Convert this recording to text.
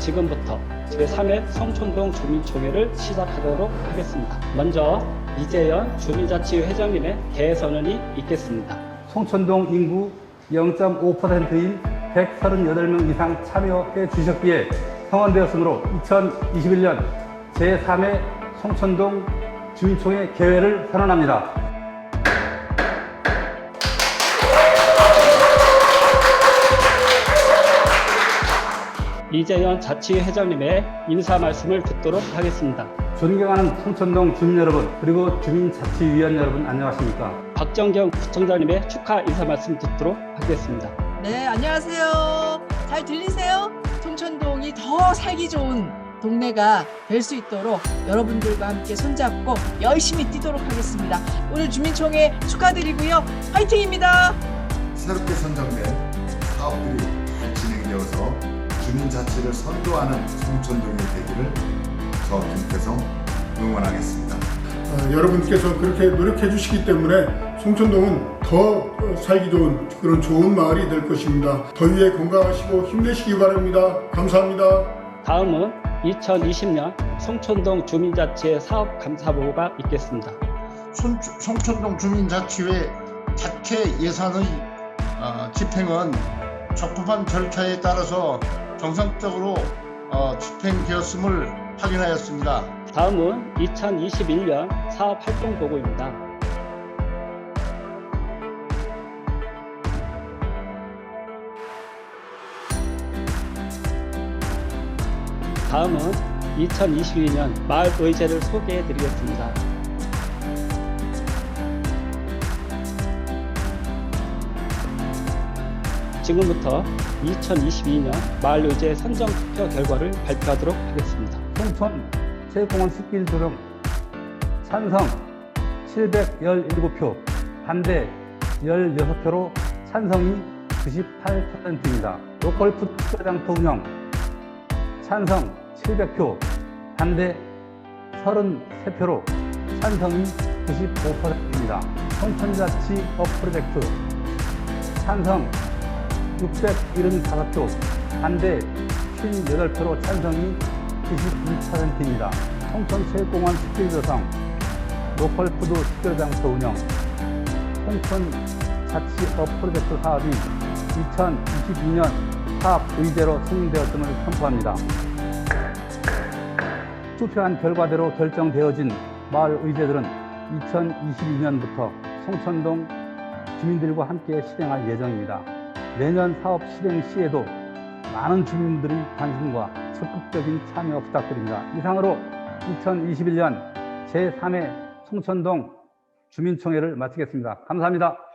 지금부터 제3회 성촌동 주민총회를 시작하도록 하겠습니다. 먼저 이재현 주민자치회 회장님의 개선언이 있겠습니다. 송천동 인구 0.5%인 138명 이상 참여해 주셨기에 성원되었으므로 2021년 제3회 송천동 주민총회 개회를 선언합니다. 이재현 자치회 회장님의 인사 말씀을 듣도록 하겠습니다. 존경하는 송천동 주민 여러분 그리고 주민자치위원 여러분 안녕하십니까? 박정경 구청장님의 축하 인사 말씀 듣도록 하겠습니다. 네, 안녕하세요. 잘 들리세요? 송천동이 더 살기 좋은 동네가 될 수 있도록 여러분들과 함께 손잡고 열심히 뛰도록 하겠습니다. 오늘 주민총회 축하드리고요. 화이팅입니다. 새롭게 선정된 사업들이 잘 진행되어서 주민자치를 선도하는 송천동이 되기를 저 김태성 응원하겠습니다. 어, 여러분께서 그렇게 노력해 주시기 때문에 송천동은 더 어, 살기 좋은 그런 좋은 마을이 될 것입니다. 더위에 건강하시고 힘내시기 바랍니다. 감사합니다. 다음은 2020년 송촌동 주민자치회 사업 감사 보고가 있겠습니다. 손- 송천동 주민자치회 자체 예산의 어, 집행은 적법한 절차에 따라서 정상적으로 어, 집행되었음을 확인하였습니다. 다음은 2021년 사업 활동 보고입니다. 다음은 2022년 마을 의제를 소개해 드리겠습니다. 지금부터 2022년 마을 의제 선정 투표 결과를 발표하도록 하겠습니다. 송천 체육공원 숲길 조정 찬성 717표, 반대 16표로 찬성이 98%입니다. 로컬푸드 특별장터 운영 찬성 700표, 반대 33표로 찬성이 95%입니다. 송천자치 업 프로젝트 찬성 675표, 반대 58표로 찬성이 92%입니다. 홍천체육공원 스킬조성, 로컬푸드 특별장터 운영, 홍천 자치업 프로젝트 사업이 2022년 사업 의제로 승인되었음을 선포합니다. 투표한 결과대로 결정되어진 마을 의제들은 2022년부터 송천동 주민들과 함께 실행할 예정입니다. 내년 사업 실행 시에도 많은 주민들의 관심과 적극적인 참여 부탁드립니다. 이상으로 2021년 제3회 송천동 주민총회를 마치겠습니다. 감사합니다.